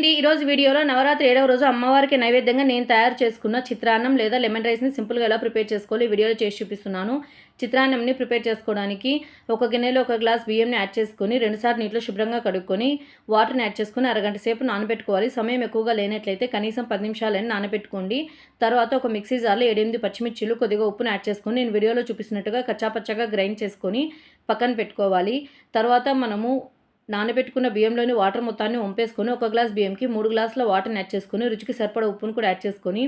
అండి ఈరోజు వీడియోలో నవరాత్రి ఏడవ రోజు అమ్మవారికి నైవేద్యంగా నేను తయారు చేసుకున్న చిత్రాన్నం లేదా లెమన్ రైస్ని సింపుల్గా ఎలా ప్రిపేర్ చేసుకోవాలి వీడియోలో చేసి చూపిస్తున్నాను. చిత్రాన్నంని ప్రిపేర్ చేసుకోవడానికి ఒక గిన్నెలో ఒక గ్లాస్ బియ్యంని యాడ్ చేసుకొని రెండుసార్లు నీటిలో శుభ్రంగా కడుక్కొని వాటర్ని యాడ్ చేసుకుని అరగంట సేపు నానబెట్టుకోవాలి. సమయం ఎక్కువగా లేనట్లయితే కనీసం పది నిమిషాలని నానబెట్టుకోండి. తర్వాత ఒక మిక్సీ జార్లో ఏడెనిమిది పచ్చిమిర్చిలు కొద్దిగా ఉప్పును యాడ్ చేసుకొని నేను వీడియోలో చూపిస్తున్నట్టుగా కచ్చాపచ్చగా గ్రైండ్ చేసుకొని పక్కన పెట్టుకోవాలి. తర్వాత మనము నానబెట్టుకున్న బియ్యంలోని వాటర్ మొత్తాన్ని వంపేసుకొని ఒక గ్లాస్ బియ్యంకి మూడు గ్లాసుల వాటర్ని యాడ్ చేసుకొని రుచికి సరిపడ ఉప్పును కూడా యాడ్ చేసుకొని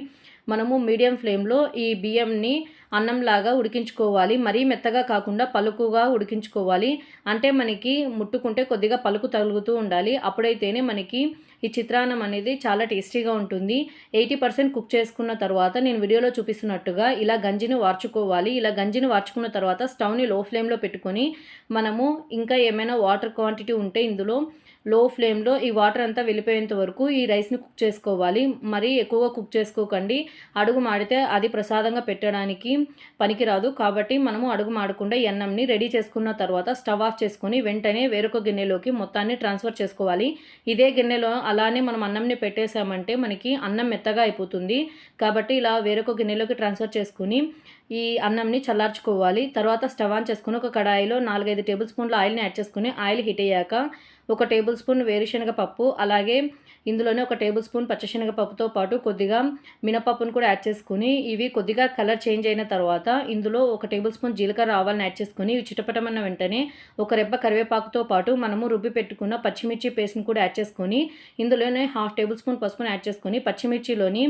మనము మీడియం ఫ్లేమ్లో ఈ బియ్యంని అన్నంలాగా ఉడికించుకోవాలి. మరీ మెత్తగా కాకుండా పలుకుగా ఉడికించుకోవాలి. అంటే మనకి ముట్టుకుంటే కొద్దిగా పలుకు తగులుతూ ఉండాలి. అప్పుడైతేనే మనకి ఈ చిత్రాన్నం అనేది చాలా టేస్టీగా ఉంటుంది. ఎయిటీ పర్సెంట్ కుక్ చేసుకున్న తర్వాత నేను వీడియోలో చూపిస్తున్నట్టుగా ఇలా గంజిని వార్చుకోవాలి. ఇలా గంజిని వార్చుకున్న తర్వాత స్టవ్ని లో ఫ్లేమ్లో పెట్టుకొని మనము ఇంకా ఏమైనా వాటర్ క్వాంటిటీ ఉంటే ఇందులో లో ఫ్లేమ్లో ఈ వాటర్ అంతా వెళ్ళిపోయేంత వరకు ఈ రైస్ని కుక్ చేసుకోవాలి. మరీ ఎక్కువగా కుక్ చేసుకోకండి. అడుగు మాడితే అది ప్రసాదంగా పెట్టడానికి పనికిరాదు. కాబట్టి మనము అడుగు మాడకుండా ఎన్నంని రెడీ చేసుకున్న తర్వాత స్టవ్ ఆఫ్ చేసుకొని వెంటనే వేరొక గిన్నెలోకి మొత్తాన్ని ట్రాన్స్ఫర్ చేసుకోవాలి. ఇదే గిన్నెలో అలానే మనం అన్నంని పెట్టేసామంటే మనకి అన్నం మెత్తగా అయిపోతుంది. కాబట్టి ఇలా వేరొక గిన్నెలోకి ట్రాన్స్ఫర్ చేసుకుని ఈ అన్నంని చల్లార్చుకోవాలి. తర్వాత స్టవ్ ఆన్ చేసుకుని ఒక కడాయిలో నాలుగైదు టేబుల్ స్పూన్ల ఆయిల్ని యాడ్ చేసుకుని ఆయిల్ హీట్ అయ్యాక ఒక టేబుల్ స్పూన్ వేరుశనగ పప్పు అలాగే ఇందులోనే ఒక టేబుల్ స్పూన్ పచ్చశనగ పప్పుతో పాటు కొద్దిగా మినపప్పును కూడా యాడ్ చేసుకుని ఇవి కొద్దిగా కలర్ చేంజ్ అయిన తర్వాత ఇందులో ఒక టేబుల్ స్పూన్ జీలకర్ర రావాలని యాడ్ చేసుకుని ఇవి చిటపటమన్న వెంటనే ఒక రెబ్బ కరివేపాకుతో పాటు మనము రుబ్బి పెట్టుకున్న పచ్చిమిర్చి పేస్ట్ని కూడా యాడ్ చేసుకొని ఇందులోనే హాఫ్ టేబుల్ స్పూన్ పసుపుని యాడ్ చేసుకొని పచ్చిమిర్చిలోని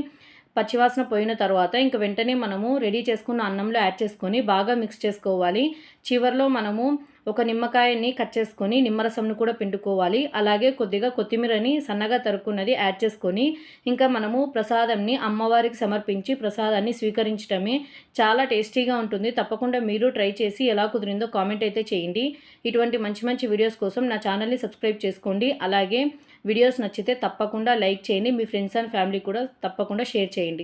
పచ్చివాసన పోయిన తర్వాత ఇంక వెంటనే మనము రెడీ చేసుకున్న అన్నంలో యాడ్ చేసుకొని బాగా మిక్స్ చేసుకోవాలి. చివరిలో మనము ఒక నిమ్మకాయని కట్ చేసుకొని నిమ్మరసంను కూడా పిండుకోవాలి. అలాగే కొద్దిగా కొత్తిమీరని సన్నగా తరుక్కున్నది యాడ్ చేసుకొని ఇంకా మనము ప్రసాదంని అమ్మవారికి సమర్పించి ప్రసాదాన్ని స్వీకరించడమే చాలా టేస్టీగా ఉంటుంది. తప్పకుండా మీరు ట్రై చేసి ఎలా కుదిరిందో కామెంట్ అయితే చేయండి. ఇటువంటి మంచి మంచి వీడియోస్ కోసం నా ఛానల్ని సబ్స్క్రైబ్ చేసుకోండి. అలాగే వీడియోస్ నచ్చితే తప్పకుండా లైక్ చేయండి. మీ ఫ్రెండ్స్ అండ్ ఫ్యామిలీ కూడా తప్పకుండా షేర్ చేయండి.